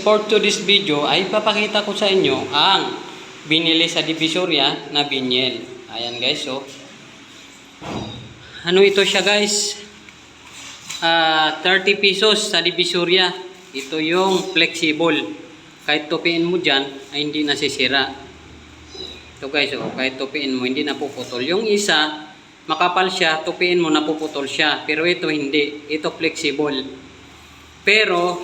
For to this video ay papakita ko sa inyo ang binili sa Divisoria na binyel. Ayan guys, so. Ano ito siya guys? Ah, 30 pesos sa Divisoria. Ito yung flexible. Kahit tupiin mo dyan, ay hindi nasisira. Ito guys, oh, kahit tupiin mo, hindi napuputol. Yung isa, makapal siya, tupiin mo, napuputol siya. Pero ito hindi. Ito flexible. Pero,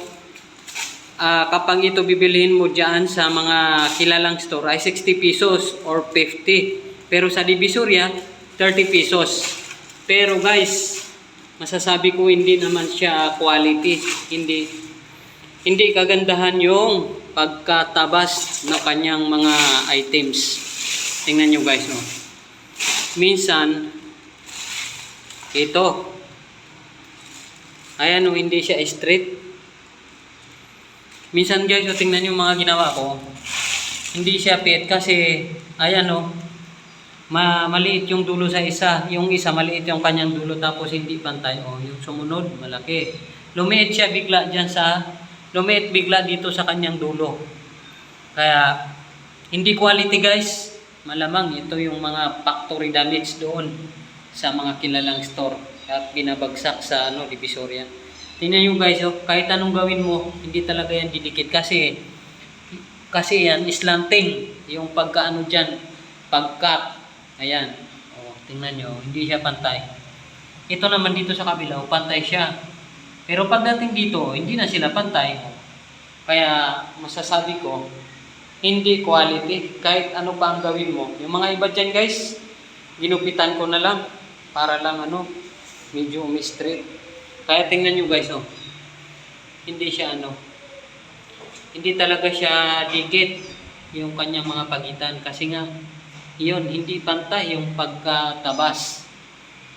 Ah, kapag ito bibilihin mo diyan sa mga kilalang store ay 60 pesos or 50. Pero sa Divisoria, 30 pesos. Pero guys, masasabi ko hindi naman siya quality. Hindi hindi kagandahan yung pagkatabas ng kanyang mga items. Tingnan nyo guys, no. Minsan, ito. Ayan, no, hindi siya straight. Minsan guys, tingnan yung mga ginawa ko. Hindi siya fit kasi, ayan o, ma maliit yung dulo sa isa. Yung isa, maliit yung kanyang dulo tapos hindi pantay. O, yung sumunod, malaki. Lumiit siya bigla dyan sa, lumiit bigla dito sa kanyang dulo. Kaya, hindi quality guys. Malamang ito yung mga factory damage doon sa mga kilalang store at binabagsak sa ano, Divisoria. Tingnan nyo guys, oh, kahit anong gawin mo, hindi talaga yan didikit kasi kasi yan slanting yung pagkaano dyan, pagkat. Ayan. Oh, tingnan nyo, hindi siya pantay. Ito naman dito sa kabila, oh, pantay siya. Pero pagdating dito, hindi na sila pantay. Kaya masasabi ko, hindi quality. Kahit ano pa ang gawin mo. Yung mga iba dyan guys, ginupitan ko na lang para lang ano, medyo umi-straight. Kaya tingnan nyo guys, oh. Hindi siya ano. Hindi talaga siya dikit yung kanyang mga pagitan. Kasi nga, yun, hindi pantay yung pagkatabas.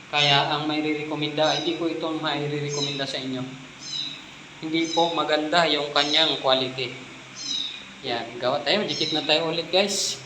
Kaya ang may rekomenda, hindi ko ito may rekomenda sa inyo. Hindi po maganda yung kanyang quality. Yan, gawa tayo. Dikit na tayo ulit guys.